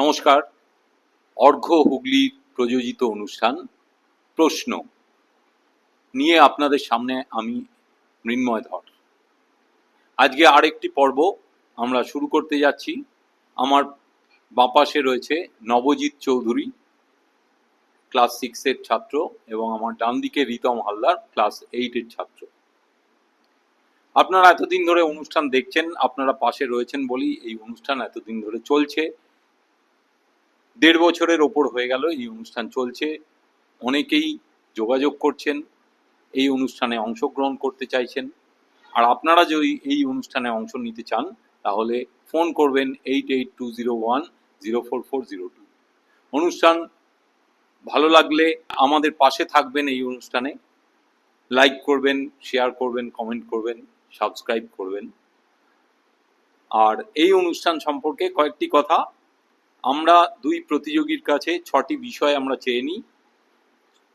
নমস্কার। অর্ঘ্য হুগলির প্রযোজিত অনুষ্ঠান, প্রশ্ন নিয়ে আপনাদের সামনে আমি মৃন্ময় ধর। আজকে আরেকটি পর্ব আমরা শুরু করতে যাচ্ছি। আমার বাপাশে রয়েছে নবজিৎ চৌধুরী, ক্লাস সিক্সের ছাত্র, এবং আমার ডান দিকে রিতম হালদার, ক্লাস এইটের ছাত্র। আপনারা এতদিন ধরে অনুষ্ঠান দেখছেন, আপনারা পাশে রয়েছেন বলেই এই অনুষ্ঠান এতদিন ধরে চলছে। দেড় বছরের ওপর হয়ে গেল এই অনুষ্ঠান চলছে। অনেকেই যোগাযোগ করছেন, এই অনুষ্ঠানে অংশগ্রহণ করতে চাইছেন। আর আপনারা যদি এই অনুষ্ঠানে অংশ নিতে চান, তাহলে ফোন করবেন eight eight two zero one zero four four zero two. অনুষ্ঠান ভালো লাগলে আমাদের পাশে থাকবেন এই অনুষ্ঠানে। লাইক করবেন, শেয়ার করবেন, কমেন্ট করবেন, সাবস্ক্রাইব করবেন। আর এই অনুষ্ঠান সম্পর্কে কয়েকটি কথা আমরা দুই প্রতিযোগীর কাছে ছটি বিষয় আমরা চেয়ে নিই।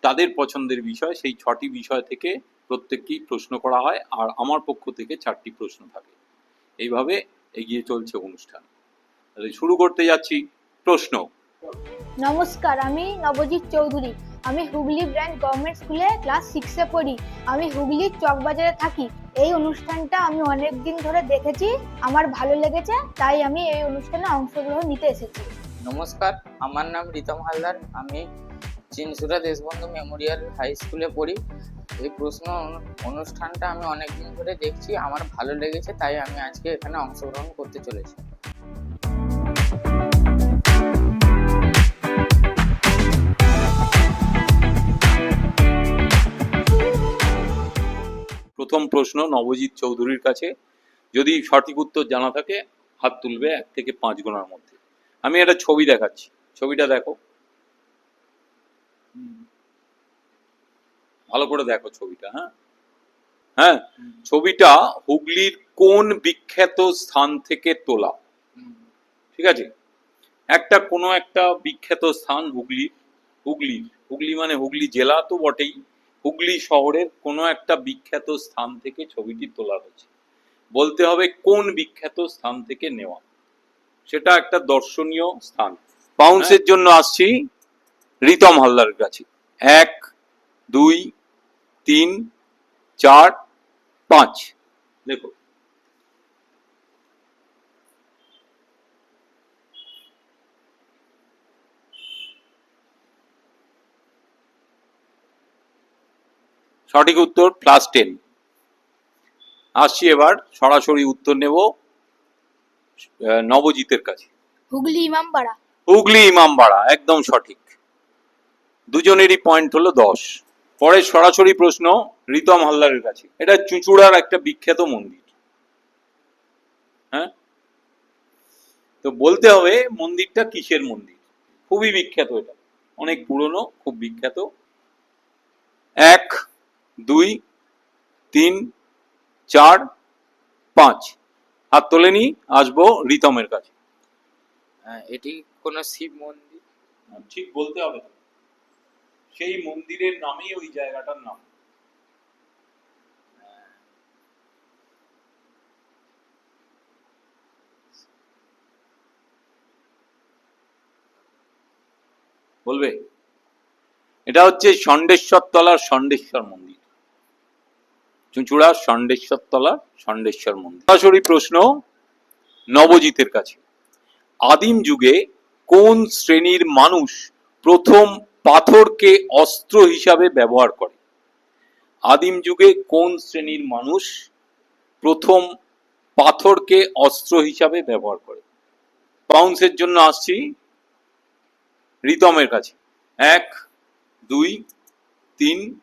তাদের পছন্দের বিষয়, সেই ছটি বিষয় থেকে প্রত্যেককেই প্রশ্ন করা হয় আর আমার পক্ষ থেকে চারটি প্রশ্ন থাকে। এইভাবে এগিয়ে চলছে অনুষ্ঠান। শুরু করতে যাচ্ছি। প্রশ্ন। নমস্কার, আমি নবজিৎ চৌধুরী। আমি হুগলি ব্র্যান্ড গভর্নমেন্ট স্কুলে ক্লাস সিক্সে পড়ি। আমি হুগলির চকবাজারে থাকি। এই অনুষ্ঠানটা আমি অনেক দিন ধরে দেখেছি, আমার ভালো লেগেছে, তাই আমি এই অনুষ্ঠানে অংশগ্রহণ নিতে এসেছি। নমস্কার, আমার নাম রিতম হালদার। আমি চিনসুরা দেশবন্ধু মেমোরিয়াল হাই স্কুলে পড়ি। এই প্রশ্ন অনু- অনুষ্ঠানটা আমি অনেক দিন ধরে দেখছি, আমার ভালো লেগেছে, তাই আমি আজকে এখানে অংশগ্রহণ করতে চলেছি। প্রথম প্রশ্ন নবজিৎ চৌধুরীর কাছে, যদি সঠিক উত্তর জানা থাকে, হাত তুলবে এক থেকে পাঁচ গোনার মধ্যে। আমি একটা ছবি দেখাচ্ছি। ছবিটা দেখো। ভালো করে দেখো ছবিটা হ্যাঁ? হ্যাঁ? ছবিটা হুগলির কোন বিখ্যাত স্থান থেকে তোলা? ঠিক আছে? একটা কোনো একটা বিখ্যাত স্থান হুগলির হুগলি হুগলি মানে হুগলি জেলা তো বটেই। হুগলি শহরের কোনো একটা বিখ্যাত স্থান থেকে ছবিটি তোলা হয়েছে। বলতে হবে কোন বিখ্যাত স্থান থেকে নেওয়া। সেটা একটা দর্শনীয় স্থান। বাউন্সের জন্য আসছি রিতম হালদার কাছে। এক, দুই, তিন, চার, পাঁচ। দেখো সঠিক উত্তর ক্লাস টেন আসছি এবার সরাসরি উত্তর নেব নবজিতের কাছে। হুগলি ইমামবাড়া হুগলি ইমামবাড়া একদম সঠিক। দুজনেরই পয়েন্ট হলো দশ। পরে সরাসরি প্রশ্ন রিতম হালদারের কাছে। এটা চুঁচুড়ার একটা বিখ্যাত মন্দির। হ্যাঁ? তো বলতে হবে মন্দিরটা কিসের মন্দির? খুবই বিখ্যাত এটা। অনেক পুরনো খুব বিখ্যাত। এক দুই তিন চার পাঁচ। হাত তোলেনি আসব রিতমের কাছে। আহ, এটি কোনো শিব মন্দির? ঠিক বলতে হবে। সেই মন্দিরের নামেই ওই জায়গাটার নাম। বলবে? এটা হচ্ছে ষণ্ডেশ্বর তলার ষণ্ডেশ্বর মন্দির। চুঁচুড়া ষণ্ডেশ্বর তলার ষণ্ডেশ্বর মন্দির। সরাসরি প্রশ্ন নবজিতের কাছে। আদিম যুগে কোন শ্রেণির মানুষ প্রথম পাথরকে অস্ত্র হিসাবে ব্যবহার করে? আদিম যুগে কোন শ্রেণির মানুষ প্রথম পাথরকে অস্ত্র হিসাবে ব্যবহার করে? পাউন্সের জন্য আসছি। রিতমের কাছে। এক, দুই, তিন,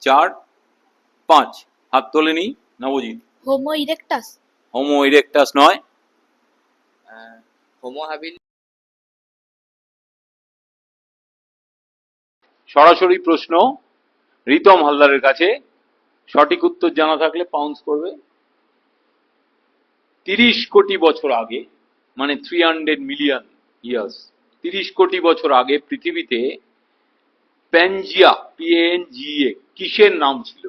চার, পাঁচ। হাত তোলেনি Nabajit homo erectus homo erectus নয়। হোমো হাবিল সরাসরি প্রশ্ন রিতম হালদারের কাছে। সঠিক উত্তর জানা থাকলে পাউন্স করবে। তিরিশ কোটি বছর আগে মানে থ্রি হান্ড্রেড মিলিয়ন ইয়ার্স তিরিশ কোটি বছর আগে পৃথিবীতে প্যানজিয়া পিএনজিএ কিসের নাম ছিল?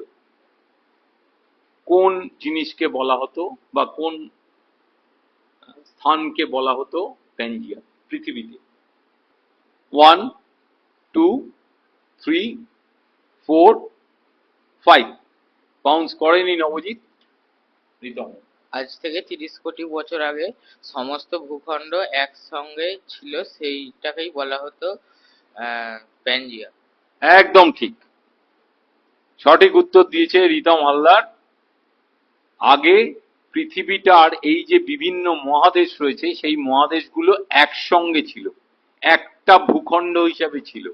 কোন জিনিসকে বলা হতো বা কোন স্থানকে বলা হতো প্যানজিয়া পৃথিবীতে? One two three four five bounce করেনি নবজিৎ রিতম আজ থেকে তিরিশ কোটি বছর আগে সমস্ত ভূখণ্ড একসঙ্গে ছিল সেইটাকেই বলা হতো আহ, প্যানজিয়া একদম ঠিক। সঠিক উত্তর দিয়েছে রিতম হালদার। আগে পৃথিবীটার এই যে বিভিন্ন মহাদেশ রয়েছে, সেই মহাদেশগুলো একসঙ্গে ছিল। একটা ভূখণ্ড হিসাবে ছিল।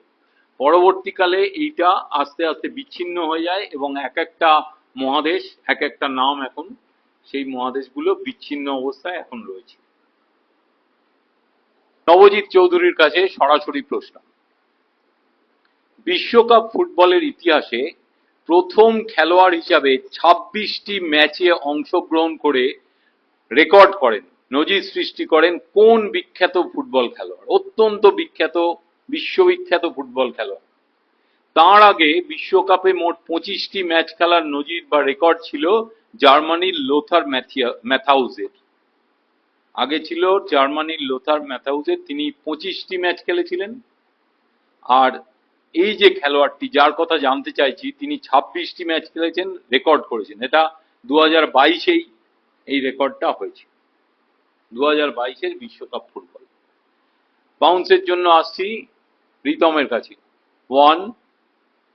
পরবর্তীকালে এইটা আস্তে আস্তে বিচ্ছিন্ন হয়ে যায় এবং এক একটা মহাদেশ, এক একটা নাম এখন সেই মহাদেশগুলো বিচ্ছিন্ন অবস্থায় এখন রয়েছে। নবজিৎ চৌধুরীর কাছে সরাসরি প্রশ্ন। বিশ্বকাপ ফুটবলের ইতিহাসে প্রথম খেলোয়াড় হিসাবে ছাব্বিশটি ম্যাচে অংশগ্রহণ করে রেকর্ড করেন, নজির সৃষ্টি করেন কোন বিখ্যাত ফুটবল খেলোয়াড়, অত্যন্ত বিখ্যাত, বিশ্ববিখ্যাত ফুটবল খেলোয়াড়। তার আগে বিশ্বকাপে মোট পঁচিশটি ম্যাচ খেলার নজির বা রেকর্ড ছিল জার্মানির লোথার ম্যাথিয়া, ম্যাথাউজের। আগে ছিল জার্মানির লোথার ম্যাথাউজের, তিনি পঁচিশটি ম্যাচ খেলেছিলেন। আর এই যে খেলোয়াড়টি যার কথা জানতে চাইছি তিনি ছাব্বিশটি ম্যাচ খেলেছেন রেকর্ড করেছেন। এটা দু হাজার বাইশেই এই রেকর্ডটা হয়েছে। দু হাজার বাইশের বিশ্বকাপ ফুটবল। বাউন্সের জন্য আসছি প্রীতমের কাছে। One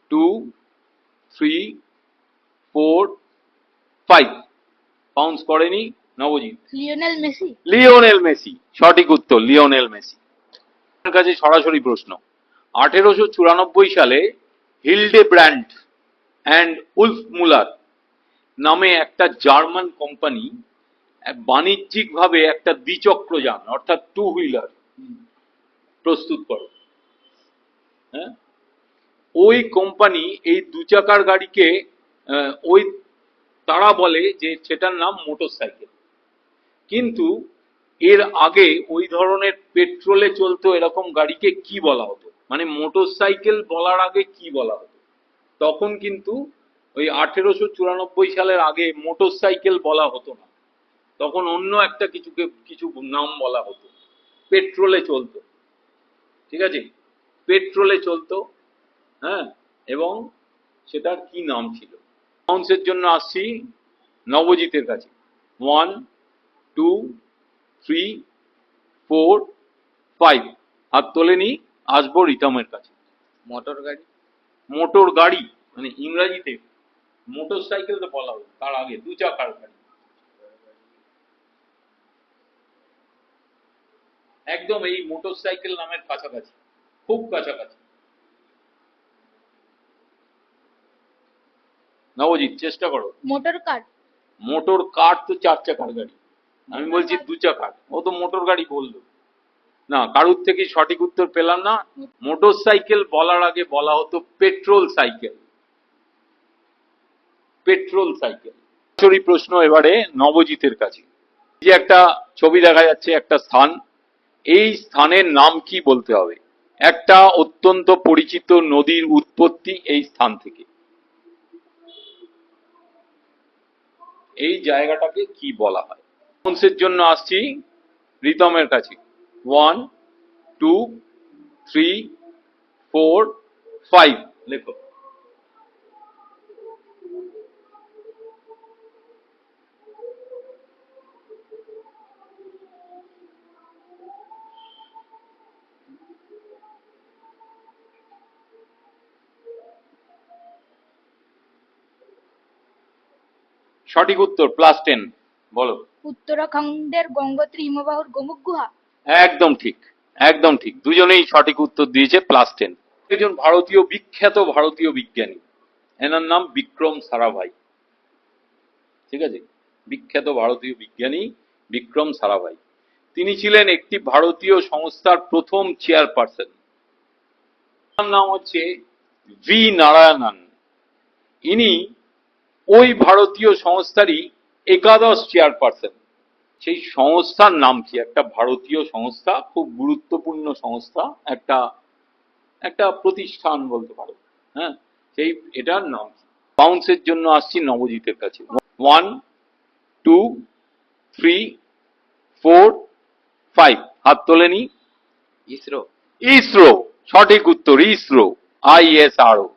two three four five. Bounce করেনি Nabajit. Lionel Messi. Lionel Messi সঠিক উত্তর লিওনেল মেসি। কাছে সরাসরি প্রশ্ন। আঠেরোশো চুরানব্বই সালে Hildebrand and Wolfmuller নামে একটা জার্মান কোম্পানি বাণিজ্যিকভাবে একটা দ্বিচক্রযান অর্থাৎ টু হুইলার প্রস্তুত করে। হ্যাঁ? ওই কোম্পানি এই দু চাকার গাড়িকে ওই তারা বলে যে সেটার নাম মোটরসাইকেল। কিন্তু এর আগে ওই ধরনের পেট্রোলে চলতো এরকম গাড়িকে কি বলা হতো? মানে মোটরসাইকেল বলার আগে কি বলা হতো? তখন কিন্তু ওই আঠেরোশো চুরানব্বই সালের আগে মোটরসাইকেল বলা হতো না। তখন অন্য একটা কিছুকে, কিছু নাম বলা হতো। পেট্রোলে চলতো। ঠিক আছে? পেট্রোলে চলতো হ্যাঁ? এবং সেটার কি নাম ছিল? বাউন্সের জন্য আসছি নবজিতের কাছে। One, two, three, four, five. হাত তোলেনি আসব রিতমের কাছে। মোটর গাড়ি? মোটর গাড়ি মানে ইংরাজিতে মোটর সাইকেল তো বলা হলো তার আগে দু চাকার গাড়ি। একদম এই মোটর সাইকেল নামের কাছাকাছি খুব কাছাকাছি। নবজিৎ চেষ্টা করো। Motor car? মোটর কার তো চার চাকার গাড়ি। আমি বলছি দু চাকার ও তো মোটর গাড়ি বলল। না, কারুর থেকে সঠিক উত্তর পেলাম না। মোটর সাইকেল বলার আগে বলা হতো পেট্রোল সাইকেল। Petrol cycle. প্রশ্ন এবারে নবজিতের কাছে। যে একটা ছবি দেখা যাচ্ছে, একটা স্থান। এই স্থানের নাম কি বলতে হবে? একটা অত্যন্ত পরিচিত নদীর উৎপত্তি এই স্থান থেকে। এই জায়গাটাকে কি বলা হয়? জন্য আসছি রিতমের কাছে। One two three four five লেখো। সঠিক উত্তর প্লাস টেন বলো। উত্তরাখণ্ডের গঙ্গোত্রী হিমবাহুর গোমুখ গুহা। একদম ঠিক একদম ঠিক। দুজনেই সঠিক উত্তর দিয়েছে প্লাস টেন একজন ভারতীয় বিখ্যাত ভারতীয় বিজ্ঞানী, এনার নাম বিক্রম সারাভাই। ঠিক আছে? বিখ্যাত ভারতীয় বিজ্ঞানী বিক্রম সারাভাই। তিনি ছিলেন একটি ভারতীয় সংস্থার প্রথম চেয়ারপারসন তার নাম হচ্ছে ভি নারায়ণন। ইনি ওই ভারতীয় সংস্থারই একাদশ চেয়ারপারসন সেই সংস্থার নাম কি? একটা ভারতীয় সংস্থা খুব গুরুত্বপূর্ণ সংস্থা একটা একটা প্রতিষ্ঠান বলতে পারো হ্যাঁ? সেই এটার নাম বাউন্সের জন্য আসছি নবজিতের কাছে। One two three four five হাত তোলেনি ইসরো। ইসরো সঠিক উত্তর ISRO ISRO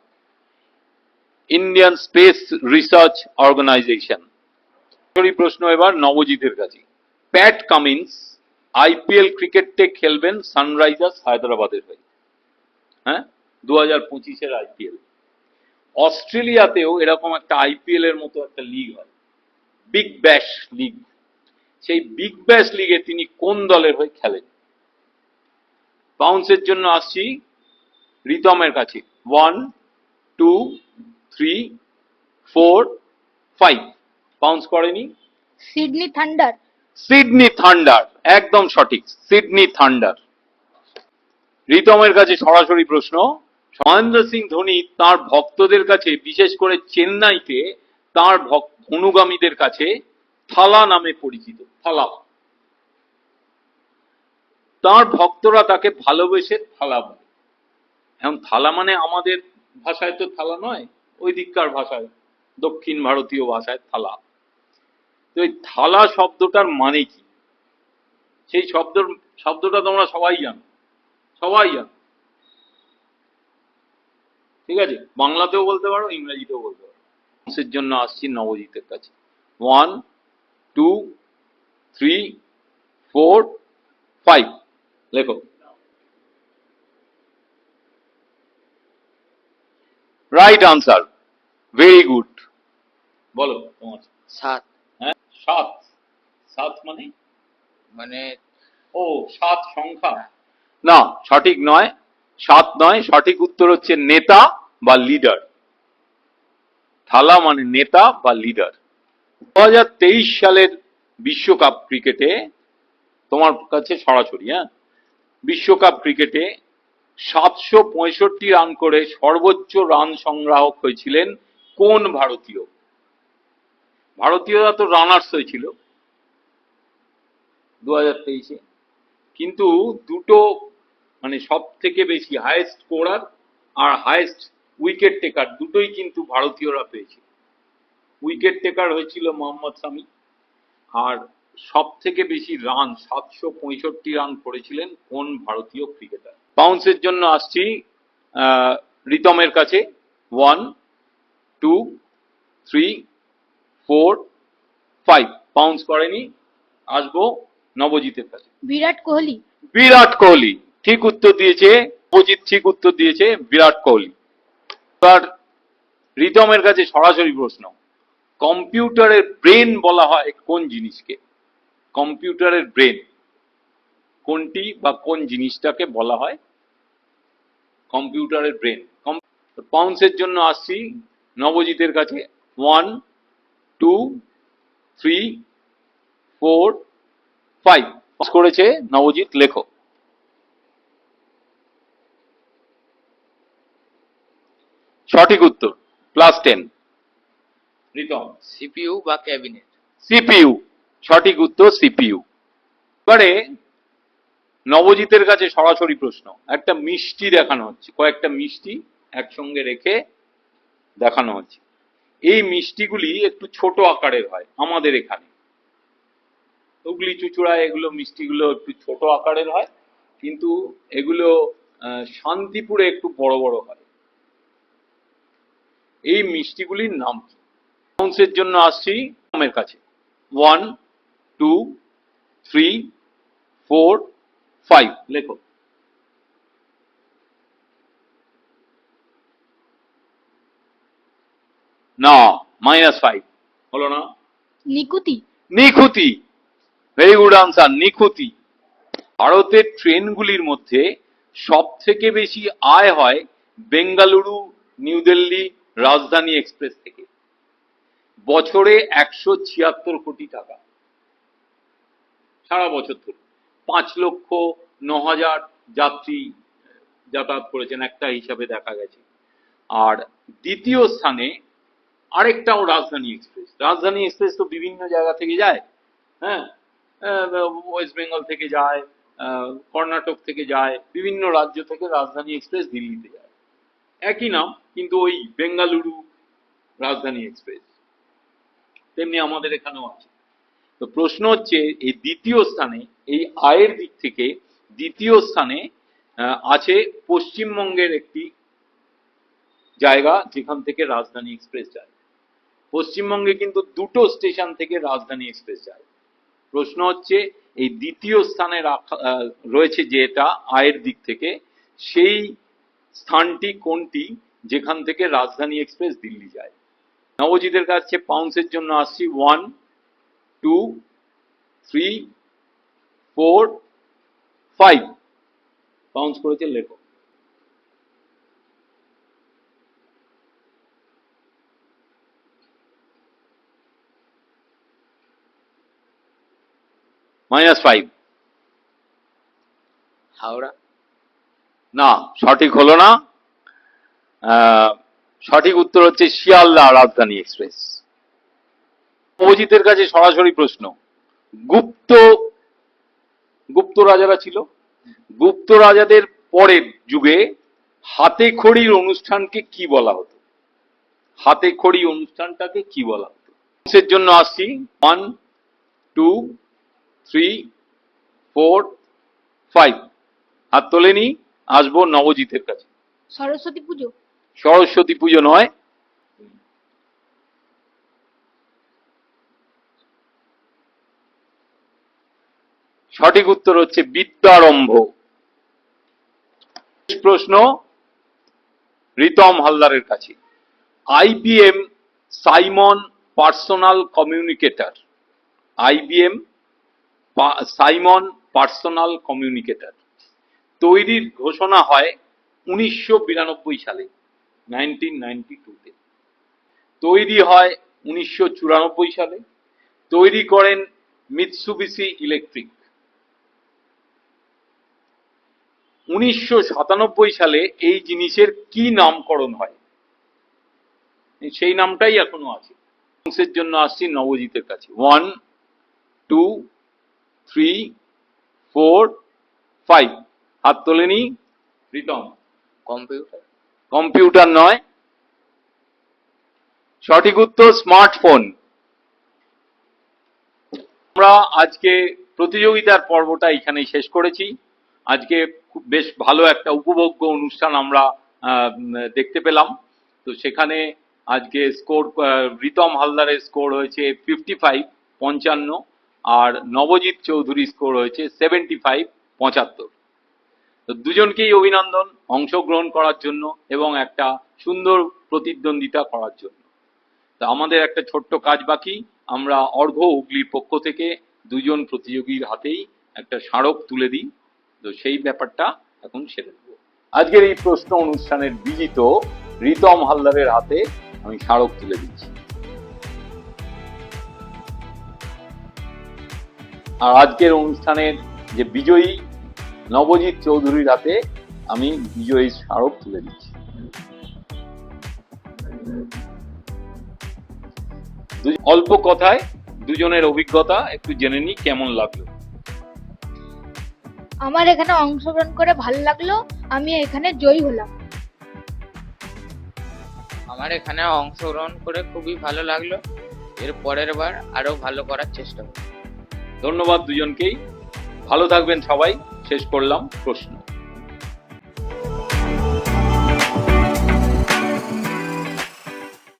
Indian Space Research Organisation প্রশ্ন এবার নবজিতের কাছে। প্যাট কামিন্স আইপিএল ক্রিকেটে খেলবেন সানরাইজার্স হায়দ্রাবাদের হয়ে? হ্যাঁ দু হাজার পঁচিশের আইপিএল অস্ট্রেলিয়াতেও এরকম একটা আইপিএল এর মতো একটা লিগ হয় বিগ ব্যাশ লিগ সেই বিগ ব্যাশ লিগে তিনি কোন দলের হয়ে খেলেন? বাউন্সের জন্য আসছি রিতমের কাছে। One two three four five bounce করেনি? সিডনি থান্ডার সিডনি থান্ডার, একদম সঠিক, সিডনি থান্ডার। রিতমের কাছে সরাসরি প্রশ্ন, মহেন্দ্র সিং ধোনি তার ভক্তদের কাছে, বিশেষ করে চেন্নাইতে, তার অনুগামীদের কাছে থালা নামে পরিচিত, থালা। তার ভক্তরা তাকে ভালোবেসে থালা বলে। এখন থালা মানে আমাদের ভাষায় তো থালা নয়, ওই দিককার ভাষায়, দক্ষিণ ভারতীয় ভাষায় থালা। তো এই থালা শব্দটার মানে কি? সেই শব্দর, শব্দটা তোমরা সবাই জানো। সবাই জানো। ঠিক আছে? বাংলাতেও বলতে পারো, ইংরেজিতেও বলতে পারো। এর জন্য আসছি নবজিতের কাছে। One two three four five লেখো। রাইট আনসার ভেরি গুড বলো, তোমার। সাত। সাত। সাত মানে? মানে ও সাত সংখ্যা। না সঠিক নয়। সাত নয় সঠিক উত্তর হচ্ছে নেতা বা লিডার থালা মানে নেতা বা লিডার দু হাজার তেইশ সালের বিশ্বকাপ ক্রিকেটে তোমার কাছে সরাসরি হ্যাঁ? বিশ্বকাপ ক্রিকেটে সাতশো পঁয়ষট্টি রান করে সর্বোচ্চ রান সংগ্রাহক হয়েছিলেন কোন ভারতীয়? ভারতীয়রা তো রানার্স হয়েছিল দু হাজার তেইশে। কিন্তু দুটো মানে সব থেকে বেশি হায়েস্ট স্কোরার আর হায়েস্ট উইকেট টেকার দুটোই কিন্তু ভারতীয়রা পেয়েছে। উইকেট টেকার হয়েছিল মোহাম্মদ সামি আর সব থেকে বেশি রান সাতশো পঁয়ষট্টি রান করেছিলেন কোন ভারতীয় ক্রিকেটার বাউন্সের জন্য আসছি রিতমের কাছে। One two three four five. Bounce করেনি। আসব নবজিতের কাছে। বিরাট কোহলি। বিরাট কোহলি। ঠিক উত্তর দিয়েছে। অজিত ঠিক উত্তর দিয়েছে। বিরাট কোহলি। এবার রিতমের কাছে সরাসরি প্রশ্ন। কম্পিউটারের ব্রেন বলা হয় কোন জিনিসকে? কম্পিউটারের ব্রেন। কোনটি বা কোন জিনিসটাকে বলা হয়? কম্পিউটারের ব্রেন। পাউন্সের জন্য আসছি। নবজিতের কাছে one two three four five. Pass করেছে নবজিৎ লেখো সঠিক উত্তর ক্লাস টেন রিতম সিপিইউ বা ক্যাবিনেট সিপিইউ সঠিক উত্তর সিপিইউ এবারে নবজিতের কাছে সরাসরি প্রশ্ন একটা মিষ্টি দেখানো হচ্ছে কয়েকটা মিষ্টি একসঙ্গে রেখে দেখানো হচ্ছে। এই মিষ্টিগুলি একটু ছোট আকারের হয়, আমাদের এখানে। হুগলি, চুচুড়া, এগুলো মিষ্টিগুলো একটু ছোট আকারের হয়, কিন্তু এগুলো শান্তিপুরে একটু বড় বড় হয়। এই মিষ্টিগুলির নাম কি? অ্যানাউন্সের জন্য আসছি নামের কাছে। One, two, three, four, five, লেখো। না মাইনাস ফাইভ হলো না। নিকুতি। নিখুতি ভেরি গুড আনসার নিখুতি ভারতের ট্রেনগুলির মধ্যে সব থেকে বেশি আয় হয় বেঙ্গালুরু নিউ দিল্লি রাজধানী এক্সপ্রেস থেকে। বছরে একশো ছিয়াত্তর কোটি টাকা। সারা বছর ধরে। পাঁচ লক্ষ ন হাজার যাত্রী যাতায়াত করেছেন একটা হিসাবে দেখা গেছে। আর দ্বিতীয় স্থানে আরেকটাও রাজধানী এক্সপ্রেস রাজধানী এক্সপ্রেস তো বিভিন্ন জায়গা থেকে যায় হ্যাঁ? ওয়েস্ট বেঙ্গল থেকে যায় কর্ণাটক থেকে যায়, বিভিন্ন রাজ্য থেকে রাজধানী এক্সপ্রেস দিল্লিতে যায়। একই নাম, কিন্তু ওই বেঙ্গালুরু রাজধানী এক্সপ্রেস তেমনি আমাদের এখানেও আছে। তো প্রশ্ন হচ্ছে, এই দ্বিতীয় স্থানে, এই আয়ের দিক থেকে দ্বিতীয় স্থানে আছে পশ্চিমবঙ্গের একটি জায়গা যেখান থেকে রাজধানী এক্সপ্রেস যায়। পশ্চিমবঙ্গে কিন্তু দুটো স্টেশন থেকে রাজধানী এক্সপ্রেস যায়। প্রশ্ন হচ্ছে, এই দ্বিতীয় স্থানে রাখা রয়েছে যেটা আয়ের দিক থেকে, সেই স্থানটি কোনটি যেখান থেকে রাজধানী এক্সপ্রেস দিল্লি যায়? নবজিতের কাছে পাউন্সের জন্য আসছি one two three four five pounce করেছে লেখো মাইনাস ফাইভ হাওড়া? না সঠিক হলো না। সঠিক উত্তর হচ্ছে শিয়ালদা রাজধানী এক্সপ্রেস। অজিতের কাছে সরাসরি প্রশ্ন। গুপ্ত গুপ্ত রাজারা ছিল। গুপ্ত রাজাদের পরের যুগে হাতে খড়ির অনুষ্ঠানকে কি বলা হতো? হাতে খড়ি অনুষ্ঠানটাকে কি বলা হতো? জন্য আসছি। One two three four five হাত তোলেনি আসব নবজিতের কাছে। সরস্বতী পুজো? সরস্বতী পুজো নয়। সঠিক উত্তর হচ্ছে বিদ্যারম্ভ। প্রশ্ন রিতম হালদারের কাছে। IBM Simon Personal Communicator. IBM Simon Personal Communicator. তৈরির ঘোষণা হয় উনিশশো বিরানব্বই সালে, নাইনটিন নাইনটি তৈরি হয় উনিশশো চুরানব্বই সালে। তৈরি করেন মিৎসুবিসি ইলেকট্রিক। উনিশশো সাতানব্বই সালে এই জিনিসের কি নামকরণ হয়? সেই নামটাই এখনও আছে। অংশের জন্য আসছি নবজিতের কাছে। One two three four five হাত তোলেনি প্রীতম কম্পিউটার কম্পিউটার নয়। সঠিক উত্তর স্মার্টফোন আমরা আজকে প্রতিযোগিতার পর্বটা এখানেই শেষ করেছি। আজকে খুব বেশ ভালো একটা উপভোগ্য অনুষ্ঠান আমরা দেখতে পেলাম। তো সেখানে আজকে স্কোর রিতম হালদারের স্কোর হয়েছে ফিফটি ফাইভ পঞ্চান্ন। আর নবজিৎ চৌধুরী স্কোর হয়েছে সেভেন্টি ফাইভ পঁচাত্তর। তো দুজনকেই অভিনন্দন অংশগ্রহণ করার জন্য এবং একটা সুন্দর প্রতিদ্বন্দ্বিতা করার জন্য। তো আমাদের একটা ছোট্ট কাজ বাকি, আমরা অর্ঘ হুগলির পক্ষ থেকে দুজন প্রতিযোগীর হাতেই একটা স্মারক তুলে দিই। তো সেই ব্যাপারটা এখন সেরে দেবো আজকের এই প্রশ্ন অনুষ্ঠানের বিজিত রিতম হালদারের হাতে আমি স্মারক তুলে দিচ্ছি। আর আজকের অনুষ্ঠানের যে বিজয়ী নবজিৎ চৌধুরীর হাতে আমি বিজয়ী স্মারক তুলে দিচ্ছি। দু- অল্প কথায় দুজনের অভিজ্ঞতা একটু জেনে নিই কেমন লাগল? আমার এখানে অংশগ্রহণ করে ভালো লাগল আমি এখানে জয়ী হলাম। আমার এখানে অংশগ্রহণ করে খুবই ভালো লাগল এর পরের বার আরও ভালো করার চেষ্টা করব। ধন্যবাদ দুজনকেই। ভালো থাকবেন সবাই। শেষ করলাম প্রশ্ন।